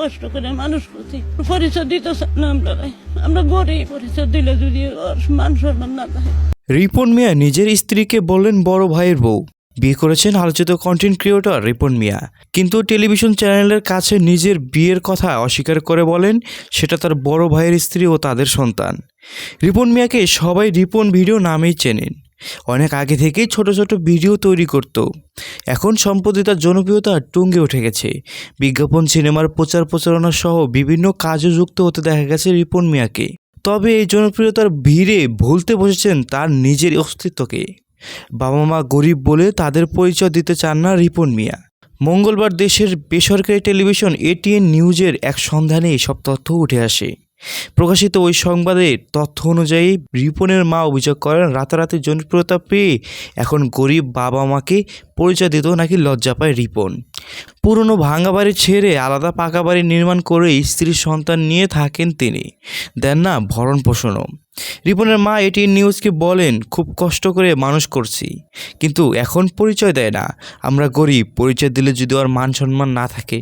কষ্ট করে মানুষ করছি। পরিচয় দিতে না আমরা আমরা গরিব, পরিচয় দিলে যদি মান সম্মান না থাকে। রিপন মিয়া নিজের স্ত্রীকে বললেন বড় ভাইয়ের বউ। বিয়ে করেছেন আলোচিত কন্টেন্ট ক্রিয়েটর রিপন মিয়া। কিন্তু টেলিভিশন চ্যানেলের কাছে নিজের বিয়ের কথা অস্বীকার করে বলেন, সেটা তার বড় ভাইয়ের স্ত্রী ও তাদের সন্তান। রিপন মিয়াকে সবাই রিপন ভিডিও নামেই চেনেন। অনেক আগে থেকেই ছোট ছোট ভিডিও তৈরি করত। এখন সম্প্রতি তার জনপ্রিয়তা টুঙ্গে উঠে গেছে। বিজ্ঞাপন, সিনেমার প্রচার প্রচারণা সহ বিভিন্ন কাজে যুক্ত হতে দেখা গেছে রিপন মিয়াকে। তবে এই জনপ্রিয়তার ভিড়ে ভুলতে বসেছেন তার নিজের অস্তিত্বকে। বাবা মা গরিব বলে তাদের পরিচয় দিতে চান না রিপন মিয়া। মঙ্গলবার দেশের বেসরকারি টেলিভিশন এটিএন নিউজের এক সন্ধানে এসব তথ্য উঠে আসে। প্রকাশিত ওই সংবাদের তথ্য অনুযায়ী রিপনের মা অভিযোগ করেন, রাতারাতি জনপ্রিয়তা পেয়ে এখন গরিব বাবা মাকে পরিচয় দিতেও নাকি লজ্জা পায় রিপন। পুরনো ভাঙা বাড়ি ছেড়ে আলাদা পাকা বাড়ি নির্মাণ করে স্ত্রীর সন্তান নিয়ে থাকেন তিনি। দেন না ভরণ পোষণও। রিপনের মা এটি নিউজকে বলেন, খুব কষ্ট করে মানুষ করছি, কিন্তু এখন পরিচয় দেয় না। আমরা গরিব, পরিচয় দিলে যদি আর মান সম্মান না থাকে।